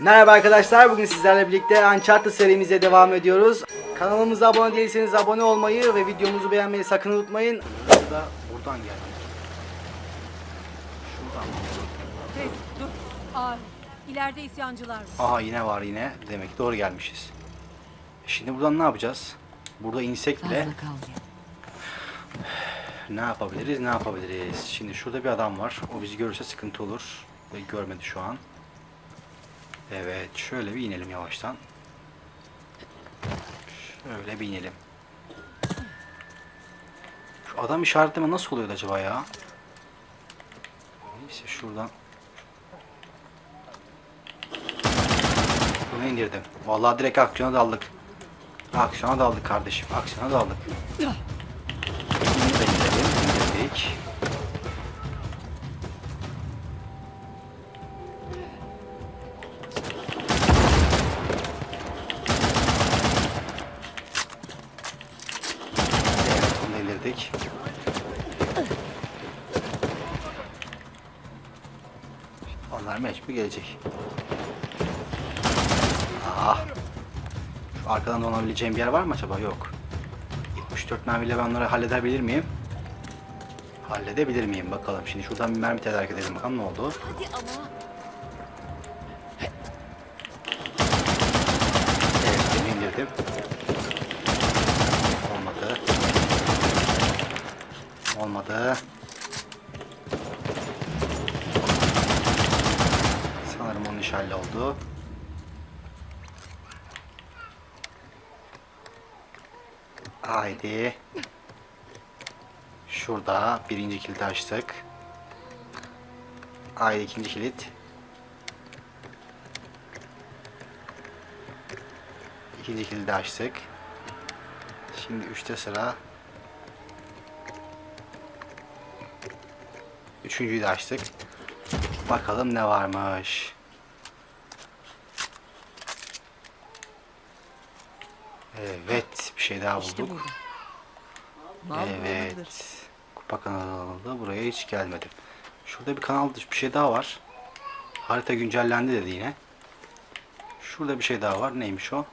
Merhaba arkadaşlar, bugün sizlerle birlikte Uncharted serimize devam ediyoruz. Kanalımıza abone değilseniz abone olmayı ve videomuzu beğenmeyi sakın unutmayın. Burada, buradan geldi. Şuradan. Tez, dur. Ağır. İleride isyancılar var. Aha yine var yine. Demek ki doğru gelmişiz. Şimdi buradan ne yapacağız? Burada insek bile Fazla ne yapabiliriz, ne yapabiliriz? Şimdi şurada bir adam var. O bizi görürse sıkıntı olur. Ve görmedi şu an. Evet, şöyle bir inelim yavaştan. Şöyle bir inelim. Şu adam işaretleme nasıl oluyordu acaba ya? Neyse şuradan. Bunu indirdim. Vallahi direkt aksiyona daldık. Aksiyona daldık kardeşim. Aksiyona daldık. Bunu da. Mecbur gelecek. Ah. Şu arkadan donabileceğim bir yer var mı acaba? Yok. 74 mermiyle ben onları halledebilir miyim? Halledebilir miyim bakalım. Şimdi şuradan bir mermi tedarik edelim bakalım ne oldu. Hadi ama. Evet beni indirdim. Olmadı. Olmadı. İş oldu. Haydi. Şurada birinci kilidi açtık. Haydi ikinci kilit. İkinci kilidi açtık. Şimdi üçte sıra. Üçüncüyü de açtık. Bakalım ne varmış. Evet, bir şey daha bulduk. İşte burada. Mal Evet. Kupa kanalı buraya hiç gelmedim. Şurada bir kanal dışı bir şey daha var. Harita güncellendi dedi yine. Şurada bir şey daha var. Neymiş o?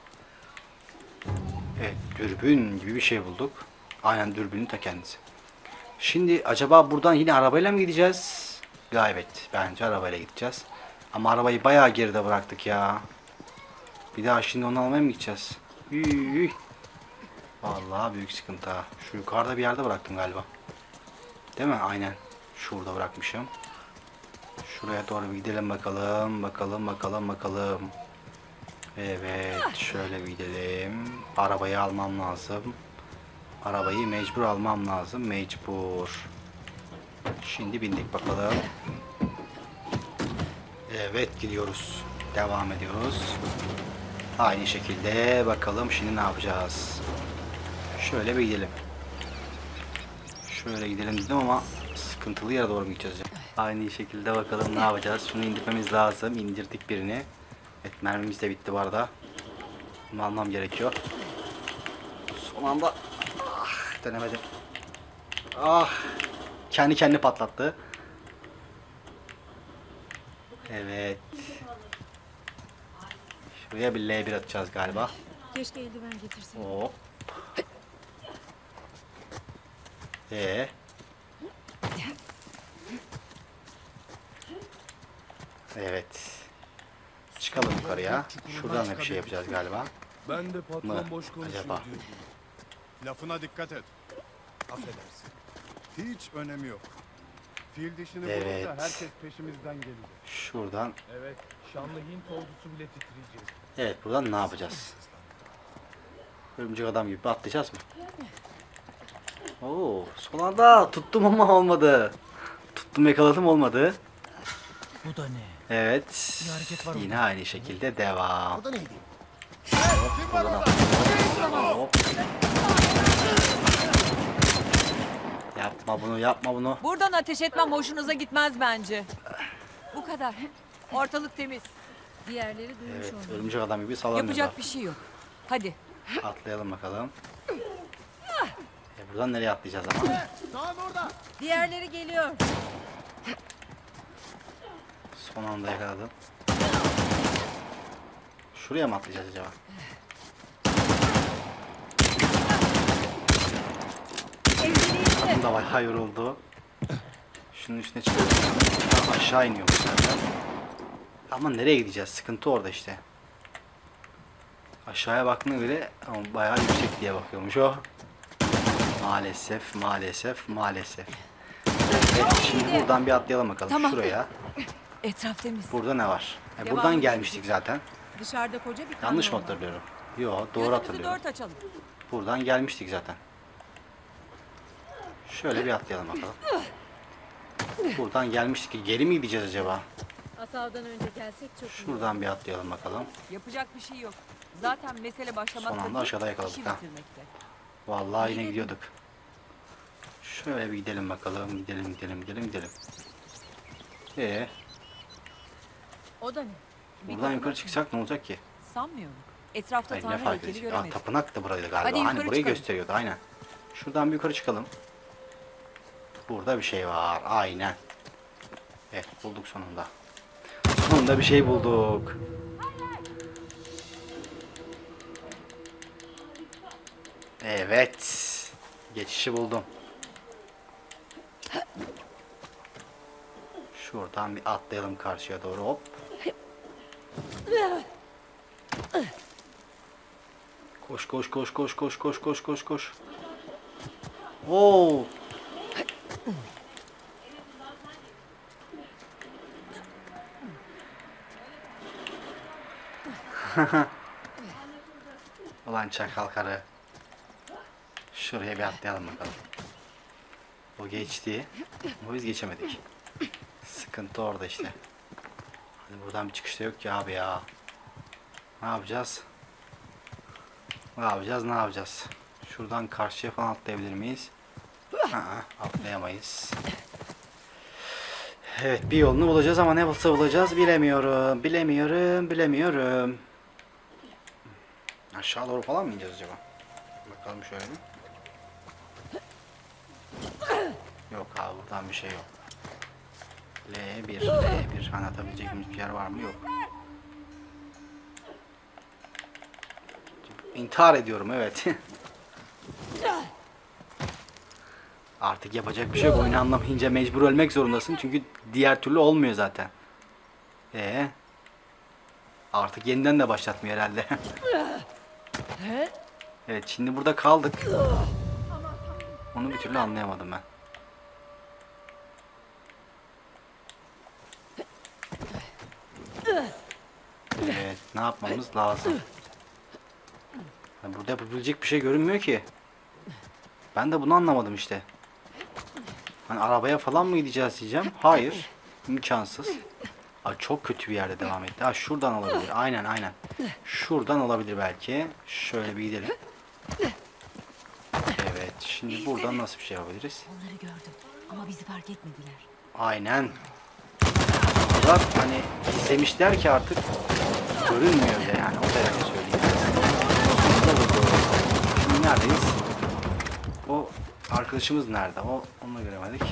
Evet, dürbün gibi bir şey bulduk. Aynen dürbünün ta kendisi. Şimdi acaba buradan yine arabayla mı gideceğiz? Gayet. Bence arabayla gideceğiz. Ama arabayı bayağı geride bıraktık ya. Bir daha şimdi onu almaya mı gideceğiz? Vallahi büyük sıkıntı ha. Şu yukarıda bir yerde bıraktım galiba. Değil mi? Aynen. Şurada bırakmışım. Şuraya doğru bir gidelim bakalım. Bakalım bakalım bakalım. Evet. Şöyle bir gidelim. Arabayı almam lazım. Arabayı mecbur almam lazım. Mecbur. Şimdi bindik bakalım. Evet gidiyoruz. Devam ediyoruz. Aynı şekilde bakalım şimdi ne yapacağız. Şöyle bir gidelim. Şöyle gidelim dedim ama sıkıntılı yere doğru mu gideceğiz? Aynı şekilde bakalım ne yapacağız. Şunu indirmemiz lazım. İndirdik birini. Evet mermimiz de bitti bu arada. Bunu almam gerekiyor. Son anda ah, denemedim. Ah kendi kendini patlattı. Evet. Şuraya bir L1 atacağız galiba. Keşke eldiven getirseydim. Hop. Ee. Evet. Çıkalım yukarıya. Şuradan da bir şey yapacağız galiba. Ben de patron Mı? boş konuşuyor Acaba? diyordum. Lafına dikkat et. Affedersin. Hiç önemi yok. Fil dişini Evet. bulunca herkes peşimizden gelecek. Şuradan. Evet, şanlı Hint ordusu bile titreyecek. Evet buradan ne yapacağız? Örümcek adam gibi atlayacağız mı? Oo, son anda tuttum ama olmadı. Tuttum yakaladım olmadı. Bu da ne? Evet. Bir hareket var Yine aynı şekilde devam. O da neydi? Buradan atlayalım. Hop. Yapma bunu, yapma bunu. Buradan ateş etmem hoşunuza gitmez bence. Bu kadar. Ortalık temiz. Diğerleri duymuş Evet, olmalı. örümcek adam gibi sallanıyorlar. Yapacak bir şey yok. Hadi. Atlayalım bakalım. E buradan nereye atlayacağız ama? Diğerleri geliyor. Son anda yakaladım. Şuraya mı atlayacağız acaba? Kadın da bayağı yoruldu. Şunun üstüne çıkıyoruz. Tam aşağı iniyormuş zaten. Ama nereye gideceğiz? Sıkıntı orada işte. Aşağıya baktığına göre ama bayağı yüksek diye bakıyormuş o. Maalesef, maalesef, maalesef. Evet, şimdi buradan bir atlayalım bakalım Tamam. şuraya. Etraf temiz. Burada ne var? E, Devam buradan edelim. gelmiştik zaten. Dışarıda koca bir Yanlış mı kamyon var. hatırlıyorum? Yo, doğru Gözümüzü hatırlıyorum. dört açalım. Buradan gelmiştik zaten. Şöyle bir atlayalım bakalım. Buradan gelmiştik. Geri mi gideceğiz acaba? Asavdan önce gelsek çok iyi. Şuradan bir atlayalım bakalım. Yapacak bir şey yok. Zaten mesele başlamakta Son anda aşağıda yakaladık ha. Vallahi yine gidiyorduk. Şöyle bir gidelim bakalım. Gidelim gidelim gidelim gidelim. Ee, O da ne? buradan yukarı çıksak ne olacak ki? Sanmıyorum. Etrafta Hayır, ne Tanrı fark heykeli edecek? Aa, tapınak da buraydı galiba. Hadi hani yukarı burayı çıkalım. gösteriyordu aynen. Şuradan bir yukarı çıkalım. Burada bir şey var. Aynen. Evet bulduk sonunda. Sonunda bir şey bulduk. Evet. Geçişi buldum. Şuradan bir atlayalım karşıya doğru hop. Koş koş koş koş koş koş koş koş koş. Oo. Ulan çakal karı. Şuraya bir atlayalım bakalım. O geçti. Ama biz geçemedik. Sıkıntı orada işte. Hani buradan bir çıkış da yok ki abi ya. Ne yapacağız? Ne yapacağız? Ne yapacağız? Şuradan karşıya falan atlayabilir miyiz? Aa, atlayamayız. Evet bir yolunu bulacağız ama ne bulsa bulacağız bilemiyorum. Bilemiyorum, bilemiyorum. Aşağı doğru falan mı ineceğiz acaba? Bakalım şöyle bir. Yok abi buradan bir şey yok. L1, L1. Hani atabileceğimiz bir yer var mı? Yok. İntihar ediyorum evet. Artık yapacak bir şey yok. Oyunu anlamayınca mecbur ölmek zorundasın. Çünkü diğer türlü olmuyor zaten. Ee, artık yeniden de başlatmıyor herhalde. evet şimdi burada kaldık. Onu bir türlü anlayamadım ben. Evet ne yapmamız lazım? Burada yapabilecek bir şey görünmüyor ki. Ben de bunu anlamadım işte. Hani arabaya falan mı gideceğiz diyeceğim. Hayır. imkansız. Aa, çok kötü bir yerde devam etti. Ha şuradan olabilir. Aynen aynen. Şuradan olabilir belki. Şöyle bir gidelim. Evet. Şimdi buradan nasıl bir şey yapabiliriz? Onları gördüm ama bizi fark etmediler. Aynen. Kadar hani istemişler ki artık görünmüyor bile yani o derece söyleyeyim. Şimdi neredeyiz? Arkadaşımız nerede? O onu göremedik.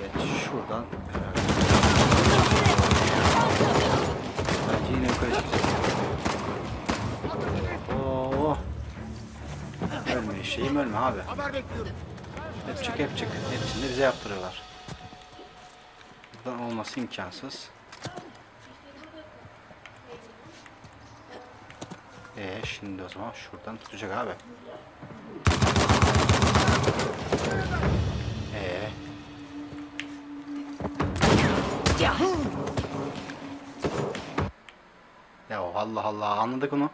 Evet şuradan herhalde. Bence yine yukarı çıkacağız. Oo. Ölme şeyim ölme abi. Hep çık hep çık. Hepsini bize yaptırıyorlar. Buradan olması imkansız. Ee şimdi o zaman şuradan tutacak abi. Ee. Ya Allah Allah anladık onu.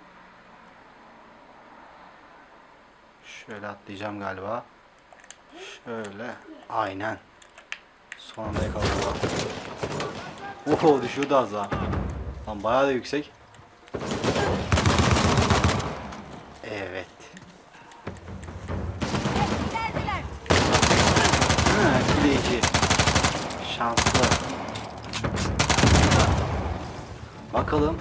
Şöyle atlayacağım galiba. Şöyle. Aynen. Sonunda yakaladım. Oho düşüyordu az daha. Lan bayağı da yüksek. Şanslı. Bakalım.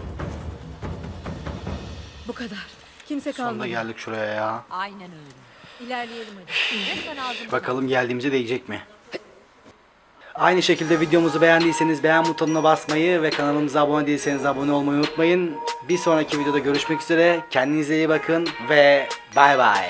Bu kadar. Kimse Sonunda kalmadı. geldik şuraya ya. Aynen öyle. İlerleyelim hadi. Resmen ağzımdan. Bakalım geldiğimize değecek mi? Aynı şekilde videomuzu beğendiyseniz beğen butonuna basmayı ve kanalımıza abone değilseniz abone olmayı unutmayın. Bir sonraki videoda görüşmek üzere. Kendinize iyi bakın ve bay bay.